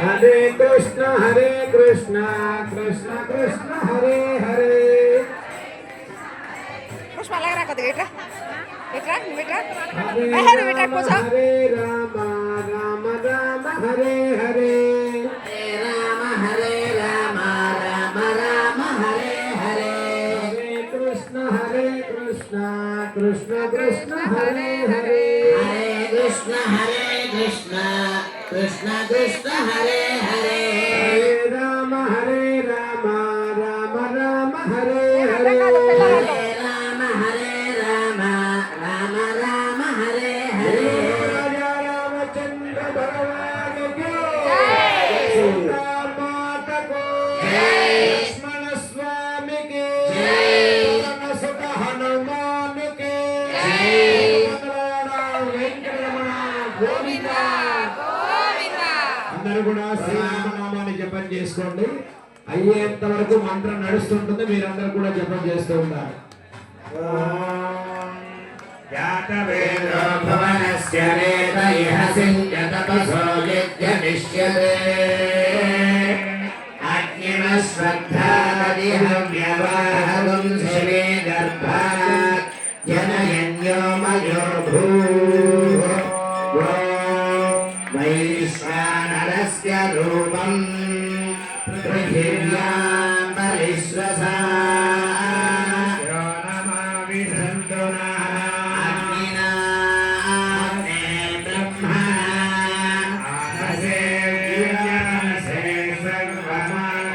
హరే కృష్ణ హరే కృష్ణ కృష్ణ కృష్ణ హరే హరే పుష్ప అలాగే రా కొద్దిగా ఇట్రా ఇట్రా నువ్వు ఇట్రా హరే ఏహే, నువ్వు ఇట్రా రామ కూర్చో హరే రామ రామ రామ హరే హరే రామ హరే రామ రామ రామ హరే హరే హరే కృష్ణ హరే కృష్ణ కృష్ణ కృష్ణ హరే హరే హరే కృష్ణ కృష్ణ హరే హరే. రామ హరే రామ రామ రామ హరే హరే. హరే. రామ హరే రామ రామ రామ హరే హరే. రామచంద్ర భగవానుకి సీతామాతకు లక్ష్మణ స్వామికి సుత హనుమానుకి వెంకటరమణ గోవింద అందరూ కూడా శ్రీరామనామాన్ని జపం చేసుకోండి. అయ్యేంత వరకు మంత్రం నడుస్తుంటుంది మీరందరూ కూడా జపం చేస్తూ ఉండాలి. వేదో భవనస్య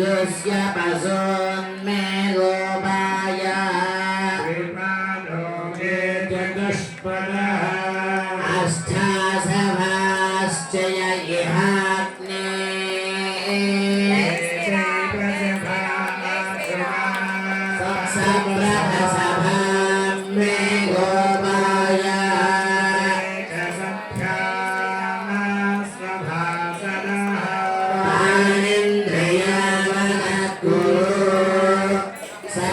సద్గుస్య పశోన్మే గోపాయ అష్టాసభాశ్చయ ఇహాగ్నే సప్రభసభాం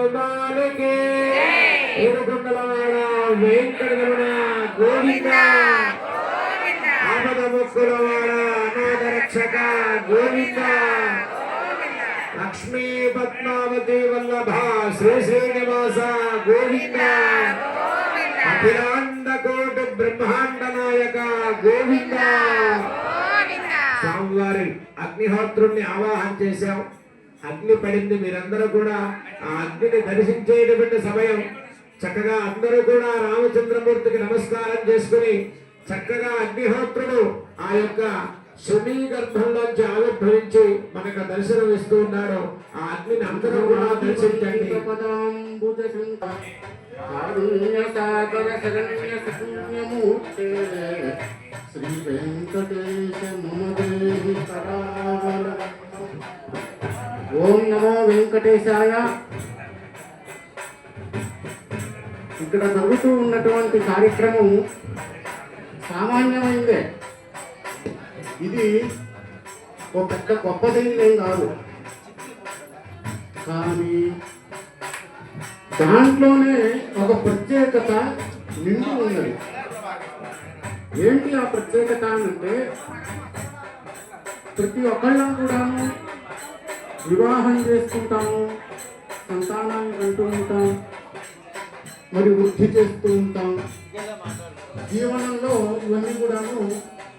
హనుమానికి ఏడుకొండలవాడ వెంకటరమణ గోవింద. ఆపద ముక్కులవాడ అనాథ రక్షక గోవింద. లక్ష్మీ పద్మావతి వల్లభ శ్రీ శ్రీనివాస గోవింద. అఖిలాండ కోటి బ్రహ్మాండ నాయక గోవింద. స్వామివారి అగ్నిహోత్రుణ్ణి ఆవాహన చేశాం అగ్ని పడింది మీరందరూ కూడా ఆ అగ్నిని దర్శించేటువంటి సమయం. చక్కగా అందరూ కూడా రామచంద్రమూర్తికి నమస్కారం చేసుకుని చక్కగా అగ్నిహోత్రుడు ఆ యొక్క శని గర్భంలోంచి ఆవిర్భవించి మనకు దర్శనం ఇస్తూ ఉన్నాడు. ఆ అగ్నిని అందరూ కూడా దర్శించండి. శ్రీ వెంకటేశ ఓం నమో వెంకటేశాయ. ఇక్కడ జరుగుతూ ఉన్నటువంటి కార్యక్రమం సామాన్యమైందే. ఇది ఒక పెద్ద గొప్పదేం కాదు. కానీ దాంట్లోనే ఒక ప్రత్యేకత నిండి ఉన్నది. ఏంటి ఆ ప్రత్యేకత అంటే ప్రతి ఒక్కళ్ళం కూడాను వివాహం చేసుకుంటాము సంతానాన్ని అంటూ ఉంటాం మరి వృద్ధి చేస్తూ ఉంటాం. జీవనంలో ఇవన్నీ కూడాను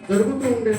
జరుగుతూ ఉండే